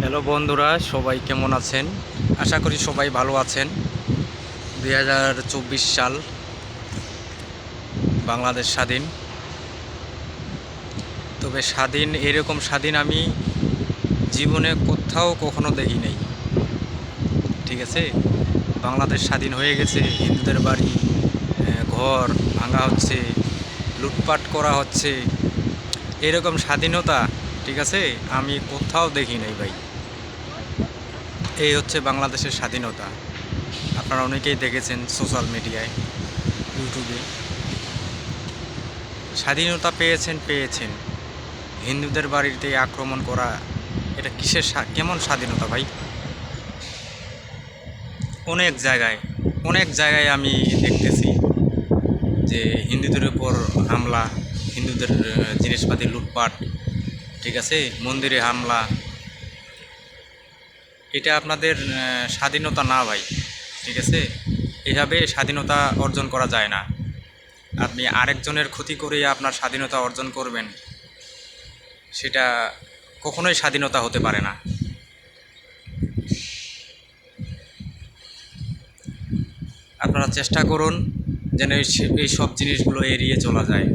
Hello বন্ধুরা, সবাই কেমন আছেন? আশা করি সবাই ভালো আছেন। দুই হাজার চব্বিশ সাল বাংলাদেশ স্বাধীন। তবে স্বাধীন, এরকম স্বাধীন আমি জীবনে কোথাও কখনো দেখি নাই। ঠিক আছে? বাংলাদেশ স্বাধীন হয়ে গেছে, হিন্দুদের বাড়ি ঘর ভাঙা হচ্ছে, লুটপাট করা হচ্ছে। এরকম স্বাধীনতা, ঠিক আছে? আমি কোথাও দেখি নাই ভাই। এই হচ্ছে বাংলাদেশের স্বাধীনতা। আপনারা অনেকেই দেখেছেন সোশ্যাল মিডিয়ায়, ইউটিউবে। স্বাধীনতা পেয়েছেন পেয়েছেন। হিন্দুদের বাড়িতে আক্রমণ করা, এটা কিসের কেমন স্বাধীনতা ভাই? অনেক জায়গায় অনেক জায়গায় আমি দেখতেছি যে হিন্দুদের উপর হামলা, হিন্দুদের জিনিসপাতি লুটপাট, ঠিক আছে? মন্দিরে হামলা এটা আপনাদের স্বাধীনতা না ভাই, ঠিক আছে? এভাবে স্বাধীনতা অর্জন করা যায় না। আপনি আরেকজনের ক্ষতি করে আপনার স্বাধীনতা অর্জন করবেন, সেটা কখনোই স্বাধীনতা হতে পারে না। আপনারা চেষ্টা করুন যেন এই সব জিনিসগুলো এড়িয়ে চলা যায়।